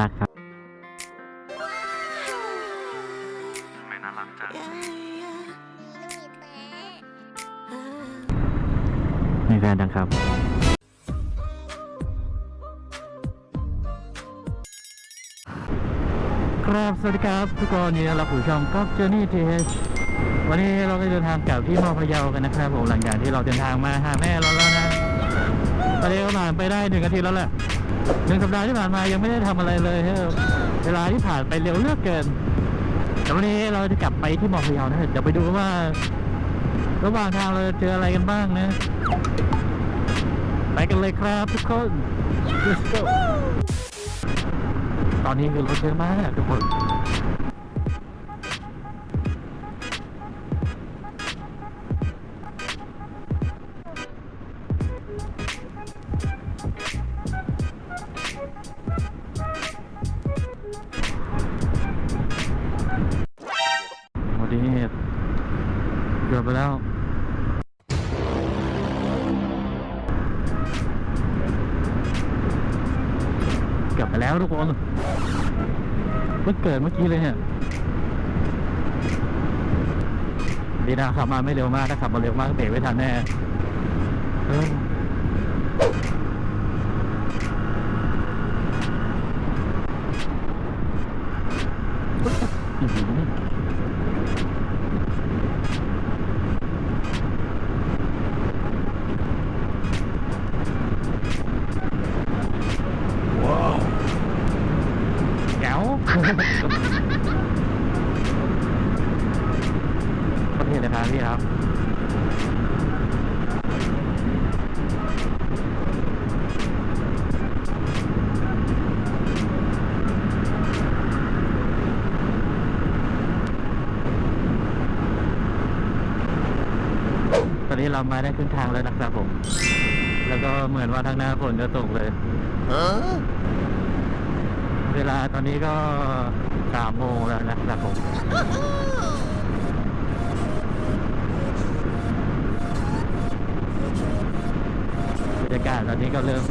รักครับไม่น่ารักจังมีแฟนดังครับครับสวัสดีครับทุกคนยินดีต้อนรับสู่ช่องก๊อฟเจอร์นี่ทีเวันนี้เราก็เดินทางกลับที่มอพะเยากันนะครับผมหลังจากที่เราเดินทางมาหาแม่เราแล้วนะตอนนี้ก็ผ่านไปได้หนึ่งอาทิตย์แล้วแหละ หนึ่งสัปดาห์ที่ผ่านมายังไม่ได้ทำอะไรเลยเฮ้ยเวลาที่ผ่านไปเร็วเลือกเกินแต่วันนี้เราจะกลับไปที่มอพยานะเดี๋ยวไปดูว่า ระหว่างทางเราจะเจออะไรกันบ้างนะ ไปกันเลยครับทุกคน Let's go ตอนนี้คือรถเยอะมากทุกคน แล้วทุกคนเพิ่งเกิดเมื่อกี้เลยเนี่ยดีนะขับมาไม่เร็วมากถ้าขับมาเร็วมากเบรกไม่ทันแน่ นะครับพี่ครับตอนนี้เรามาได้ครึ่งทางแล้วนะครับผม แล้วก็เหมือนว่าทางหน้าฝนจะตกเลย เวลาตอนนี้ก็สามโมงแล้วนะครับผม รยากาศตอนนี้ก็เริ่ม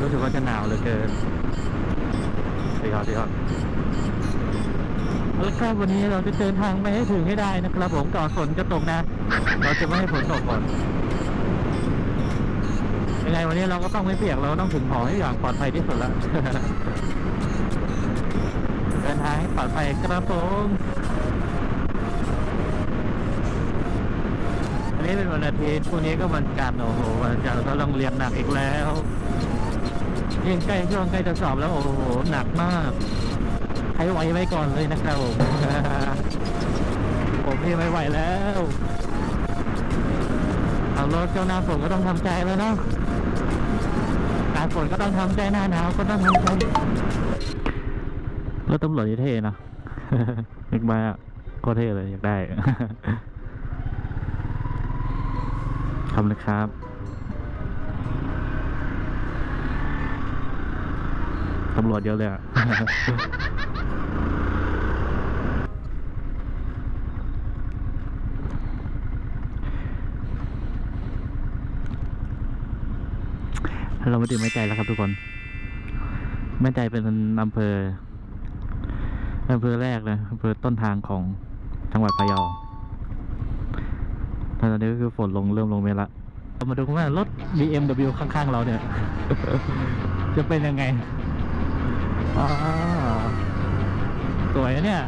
รู้สึกว่าจะหนาวเหลือเกินดีครับดีครับเอาละครับวันนี้เราจะเดินทางไปให้ถึงให้ได้นะครับ ผมก่อนฝนจะตกนะ เราจะไม่ให้ฝนตกก่อนยังไงวันนี้เราก็ต้องไม่เปียกเราต้องถึงหอให้อย่างปลอดภัยที่สุดแล้วเดินทางให้ปลอดภัยครับผม นี้เป็นวันอาทิตย์พรุ่งนี้ก็วันจันทร์โอ้โหวันจันทร์ก็ต้องเรียนหนักอีกแล้วยิ่งใกล้ช่วงใกล้จะสอบแล้วโอ้โหหนักมากใครไหวไว้ก่อนเลยนะครับผมผมนี่ไม่ไหวแล้วเอารถเจ้าหน้าฝนก็ต้องทำใจแล้วเนาะหน้าฝนก็ต้องทำใจหน้าหนาวก็ต้องทำใจรถตำรวจเท่นะนึกมาอะก็เท่เลยอยากได้ ขอบคุณครับ ตำรวจเยอะเลยอะเรามาถึงแม่ใจแล้วครับทุกคน แม่ใจเป็นอำเภออำเภอแรกนะอำเภอต้นทางของจังหวัดพะเยา ตอนนี้ก็คือฝนลงเริ่มลงเมละเรามาดูกันว่ารถ BMW ข้างๆเราเนี่ย จะเป็นยังไงสวยเนี่ย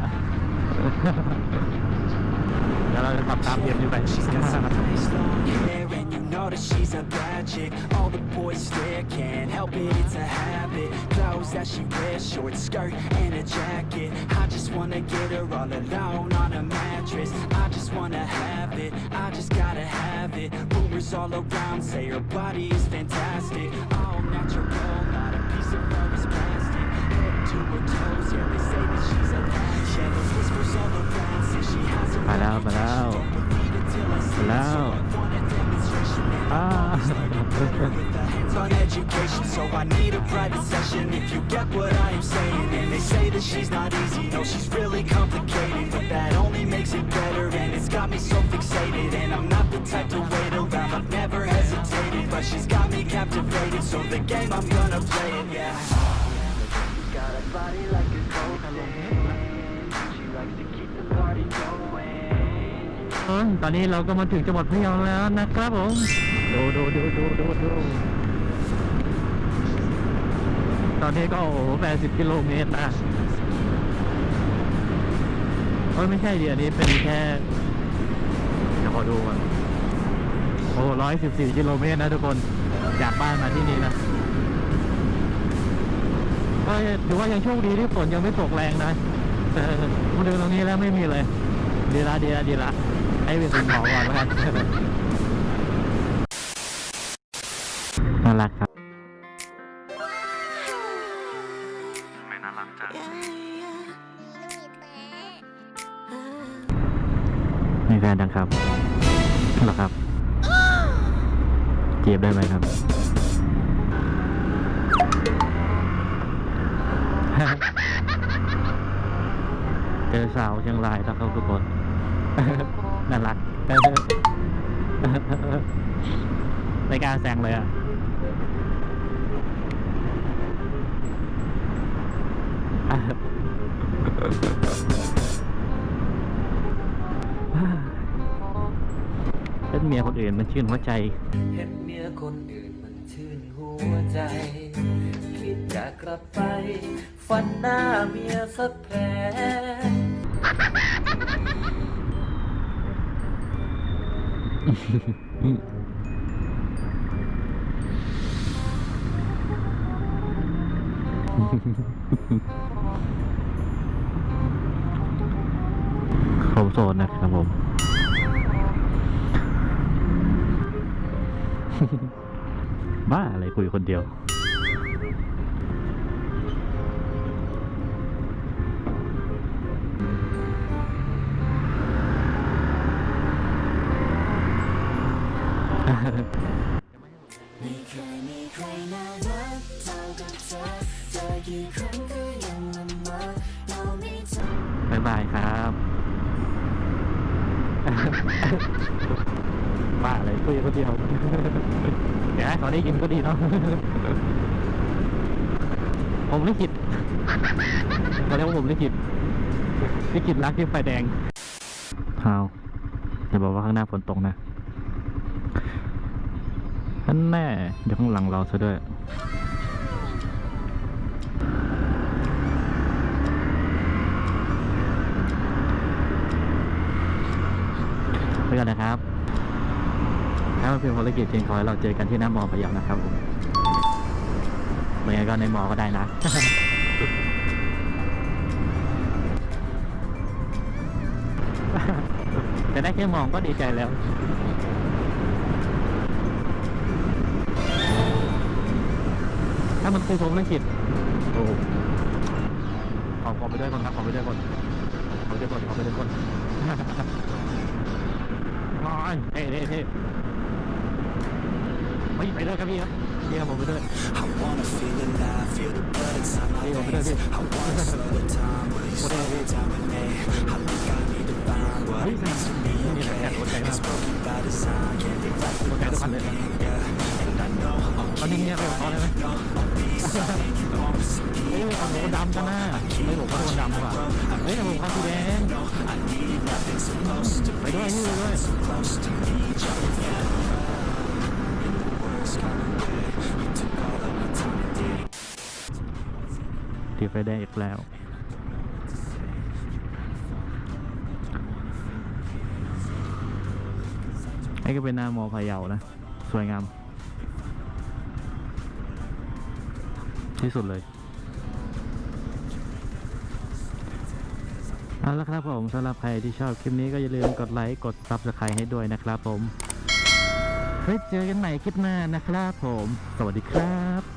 ดี๋ยวเราจะขับตาม BMW ไป She's got some nice long hair and you know that she's a bad chick All the boys stare, can't help it, it's a habit Clothes that she wears, short skirt and a jacket I just wanna get her all alone on a mattress I just wanna have it, I just gotta have it Rumors all around say her body is fantastic All natural, not a piece of her is plastic มาแล้วมาแล้วมาแล้วอ่า on education, so I need a private session if you get what I am saying. And they say that she's not easy, no, she's really complicated, but that only makes it better. And it's got me so fixated, and I'm not the type to wait around. I've never hesitated, but she's got me captivated. So the game I'm gonna play it, yeah. Body like a cocaine. She likes to keep the party going. ตอนนี้เราก็มาถึงจังหวัดพะเยาแล้วนะครับผม ดูดูดูดูดูดูตอนนี้ก็โอ้โห80กิโลเมตรนะเอ้ยไม่ใช่ดิอันนี้เป็นแค่เดี๋ยวขอดูก่อนโอ้ร้อยสิบสี่กิโลเมตรนะทุกคน จากบ้านมาที่นี่นะ ก็ถือว่ายังโชคดีที่ฝนยังไม่ตกแรงนะแต่มาดูตรงนี้แล้วไม่มีเลย ดีละดีละดีละให้เป็นสิ่งของก่อนแล้วกันน่ารักครับทำไมน่ารักจังมีแฟนดังครับเหรอครับจีบได้ไหมครับ เจอสาวเชียงรายแล้วครับทุกคน น่ารักในกล้ารแซงเลยอะเป็นเมียคนอื่นมันชื่นหัวใจ เห็นเมียคนอื่นมัน ชื่นหัวใจ คิดจะกลับไปฟันหน้าเมียสักแผลเขาโซนนะครับผม บ้าอะไรคุยคนเดียว ไม่เคยมีใครน่ารักเท่ากับเธอเจอกี่ครั้งก็ยังละเมอเราไม่เจอ บายบายครับ บ้าอะไรคุยคนเดียว เดี๋ยวให้เขาได้ยินก็ดีเนาะผมลิขิตเขาเรียกว่าผมลิขิตลิขิตรักที่ไฟแดงพาวอย่าบอกว่าข้างหน้าฝนตกนะท่านแน่อยู่ข้างหลังเราซะด้วยไปกันนะครับ ถ้ามันเป็นภารกิจเชียงคอยเราเจอกันที่หน้ามอพะเยานะครับผมไม่งั้นก็ในมอก็ได้นะแต่ได้แค่มองก็ดีใจแล้วถ้ามันคือผมลิขิตโอ้ขอขอไปด้วยคนครับขอไปด้วยคนขอไปด้วยคนขอไปด้วยคนน้อยเท่เท่เท่ ไม่ไปด้วยครับพี่ครับพี่ครับผมไปด้วยพี่ผมไปด้วยพี่หมดแล้พี่เฮ้ยนี่แหละแข่งรถไกลมากรถไกลทุกคันเลยตอนนี้เงียบไปพอได้ไหมเฮ้ยผมคนดำกันนะไม่หลงคนดำกว่าเฮ้ยผมคนสีแดงไปด้วยนี่ไปด้วย ตีไฟแดงอีกแล้วนี่ก็เป็นหน้ามอพะเยานะ สวยงาม ที่สุดเลยเอาละครับผมสำหรับใครที่ชอบคลิปนี้ก็อย่าลืมกดไลค์กด Subscribe ให้ด้วยนะครับผมไว้เจอกันใหม่คลิปหน้านะครับผม สวัสดีครับ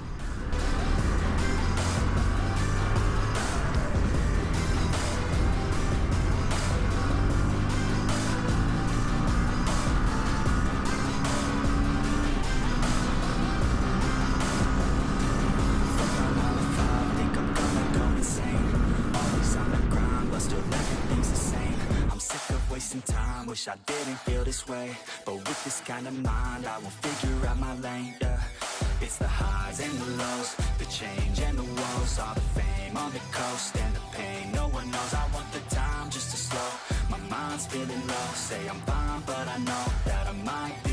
wish I didn't feel this way. But with this kind of mind, I will figure out my lane, yeah It's the highs and the lows, the change and the woes All the fame on the coast and the pain. No one knows I want the time just to slow. My mind's feeling low. Say I'm fine but I know that I might be